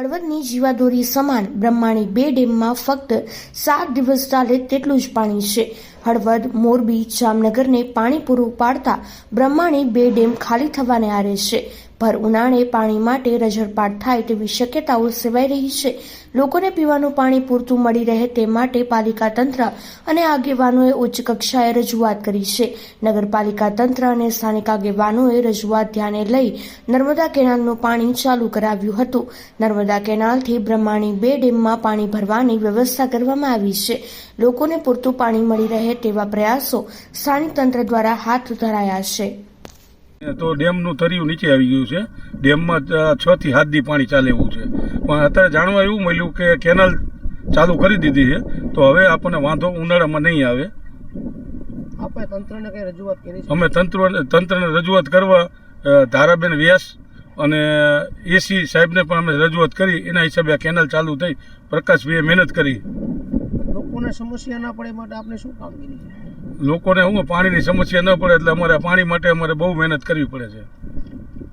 હળવદની જીવાદોરી સમાન બ્રહ્માણી બે ડેમમાં ફક્ત સાત દિવસ ચાલે તેટલું જ પાણી છે. હળવદ, મોરબી, જામનગરને પાણી પૂરું પાડતા બ્રહ્માણી બે ડેમ ખાલી થવાને આરે છે. ભર ઉનાળે પાણી માટે રજરપાટ થાય તેવી શક્યતાઓ સેવાઈ રહી છે. લોકોને પીવાનું પાણી પૂરતું મળી રહે તે માટે પાલિકા તંત્ર અને આગેવાનોએ ઉચ્ચ કક્ષાએ રજૂઆત કરી છે. નગરપાલિકા તંત્ર અને સ્થાનિક આગેવાનોએ રજૂઆત ધ્યાને લઈ નર્મદા કેનાલનું પાણી ચાલુ કરાવ્યું હતું. નર્મદા કેનાલથી બ્રહ્માણી બે ડેમમાં પાણી ભરવાની વ્યવસ્થા કરવામાં આવી છે. લોકોને પૂરતું પાણી મળી રહે તેવા પ્રયાસો સ્થાનિક તંત્ર દ્વારા હાથ ધરાયા છે. તો ડેમનું તરિયું નીચે આવી ગયું છે. ડેમમાં છ થી સાત દી પાણી ચાલે એવું છે. પણ અત્યારે જાણવા એવું મળ્યું કે કેનાલ ચાલુ કરી દીધી છે. તો હવે આપણને વાંધો ઉનાળામાં નહીં આવે. આપણે તંત્રને રજૂઆત અમે તંત્ર તંત્રને રજૂઆત કરવા ધારાબેન વ્યાસ અને એસી સાહેબને પણ અમે રજૂઆત કરી. એના હિસાબે આ કેનાલ ચાલુ થઈ. પ્રકાશભાઈએ મહેનત કરી. લોકોને સમસ્યા ના પડે માટે આપણે શું કામગીરી છે લોકોને હું પાણીની સમસ્યા ન પડે એટલે અમારે પાણી માટે અમારે બહુ મહેનત કરવી પડે છે.